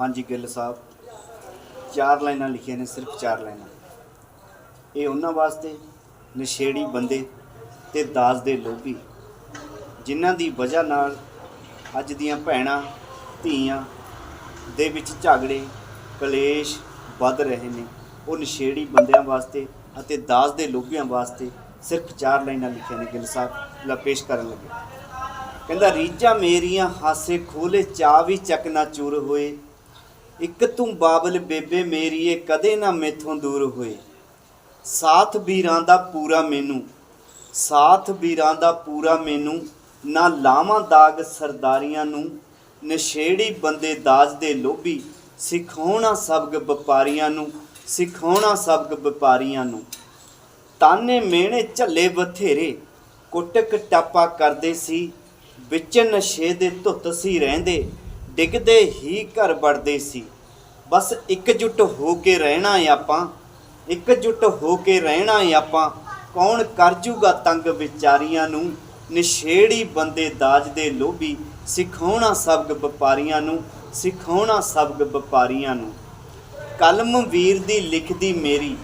ਹਾਂਜੀ, ਗਿੱਲ ਸਾਹਿਬ। ਚਾਰ ਲਾਈਨਾਂ ਲਿਖੀਆਂ ਨੇ, ਸਿਰਫ ਚਾਰ ਲਾਈਨਾਂ। ਇਹ ਉਹਨਾਂ ਵਾਸਤੇ ਨਸ਼ੇੜੀ ਬੰਦੇ ਤੇ ਦਾਸ ਦੇ ਲੋਭੀ, ਜਿਨ੍ਹਾਂ ਦੀ ਵਜ੍ਹਾ ਨਾਲ ਅੱਜ ਦੀਆਂ ਭੈਣਾਂ, ਧੀਆਂ ਦੇ ਵਿੱਚ ਝਗੜੇ, ਕਲੇਸ਼ ਵੱਧ ਰਹੇ ਨੇ। ਉਹ ਨਸ਼ੇੜੀ ਬੰਦਿਆਂ ਵਾਸਤੇ ਅਤੇ ਦਾਸ ਦੇ ਲੋਭੀਆਂ ਵਾਸਤੇ ਸਿਰਫ ਚਾਰ ਲਾਈਨਾਂ ਲਿਖੀਆਂ ਨੇ, ਗਿੱਲ ਸਾਹਿਬ। ਲਾ, ਪੇਸ਼ ਕਰਨ ਲੱਗੇ। ਕਹਿੰਦਾ, ਰੀਝਾਂ ਮੇਰੀਆਂ ਹਾਸੇ ਖੋਲੇ, ਚਾਹ ਵੀ ਚੱਕ ਨਾ ਚੂਰ ਹੋਏ ਇੱਕ ਤੂੰ ਬਾਬਲ ਬੇਬੇ ਮੇਰੀਏ ਕਦੇ ਨਾ ਮੇਥੋਂ ਦੂਰ ਹੋਏ। ਸਾਥ ਵੀਰਾਂ ਦਾ ਪੂਰਾ ਮੈਨੂੰ, ਸਾਥ ਵੀਰਾਂ ਦਾ ਪੂਰਾ ਮੈਨੂੰ, ਨਾ ਲਾਵਾਂ ਦਾਗ ਸਰਦਾਰੀਆਂ ਨੂੰ ਨਸ਼ੇੜੀ ਬੰਦੇ ਦਾਜ ਦੇ ਲੋਭੀ, ਸਿਖਾਉਣਾ ਸਬਗ ਵਪਾਰੀਆਂ ਨੂੰ, ਸਿਖਾਉਣਾ ਸਬਗ ਵਪਾਰੀਆਂ ਨੂੰ। ਤਾਨੇ ਮਿਹਣੇ ਝੱਲੇ ਬਥੇਰੇ, ਕੁੱਟਕ ਟਾਪਾ ਕਰਦੇ ਸੀ, ਵਿੱਚ ਨਸ਼ੇ ਦੇ ਧੁੱਤ ਸੀ ਰਹਿੰਦੇ। ਡਿੱਗਦੇ ਹੀ ਘਰ ਵੜਦੇ ਸੀ। ਬਸ ਇਕਜੁੱਟ ਹੋ ਕੇ ਰਹਿਣਾ ਏ ਆਪਾਂ। ਇਕਜੁੱਟ ਹੋ ਕੇ ਰਹਿਣਾ ਏ ਆਪਾਂ। ਕੌਣ ਕਰ ਜੂਗਾ ਤੰਗ ਵਿਚਾਰੀਆਂ ਨੂੰ? ਨਸ਼ੇੜੀ ਬੰਦੇ ਦਾਜ ਦੇ ਲੋਭੀ। ਸਿਖਾਉਣਾ ਸਬਗ ਵਪਾਰੀਆਂ ਨੂੰ। ਸਿਖਾਉਣਾ ਸਬਗ ਵਪਾਰੀਆਂ ਨੂੰ। ਕਲਮ ਵੀਰ ਦੀ ਲਿਖਦੀ ਮੇਰੀ।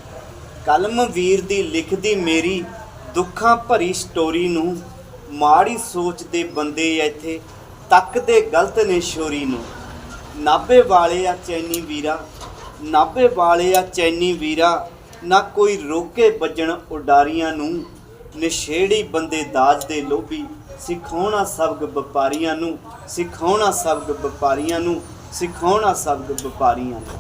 ਕਲਮ ਵੀਰ ਦੀ ਲਿਖਦੀ ਮੇਰੀ। ਦੁੱਖਾਂ ਭਰੀ ਸਟੋਰੀ ਨੂੰ। ਮਾੜੀ ਸੋਚ ਦੇ ਬੰਦੇ ਇੱਥੇ। ਤੱਕਦੇ ਗਲਤ ਨੇ ਸ਼ੋਰੀ ਨੂੰ। ਨਾਭੇ ਵਾਲੇ ਆ ਚੈਨੀ ਵੀਰਾ, ਨਾਭੇ ਵਾਲੇ ਆ ਚੈਨੀ ਵੀਰਾ, ਨਾ ਕੋਈ ਰੋਕੇ ਵੱਜਣ ਉਡਾਰੀਆਂ ਨੂੰ। ਨਸ਼ੇੜੀ ਬੰਦੇ ਦਾਜ ਦੇ ਲੋਭੀ, ਸਿਖਾਉਣਾ ਸਬਕ ਵਪਾਰੀਆਂ ਨੂੰ, ਸਿਖਾਉਣਾ ਸਬਕ ਵਪਾਰੀਆਂ ਨੂੰ, ਸਿਖਾਉਣਾ ਸਬਕ ਵਪਾਰੀਆਂ ਨੂੰ।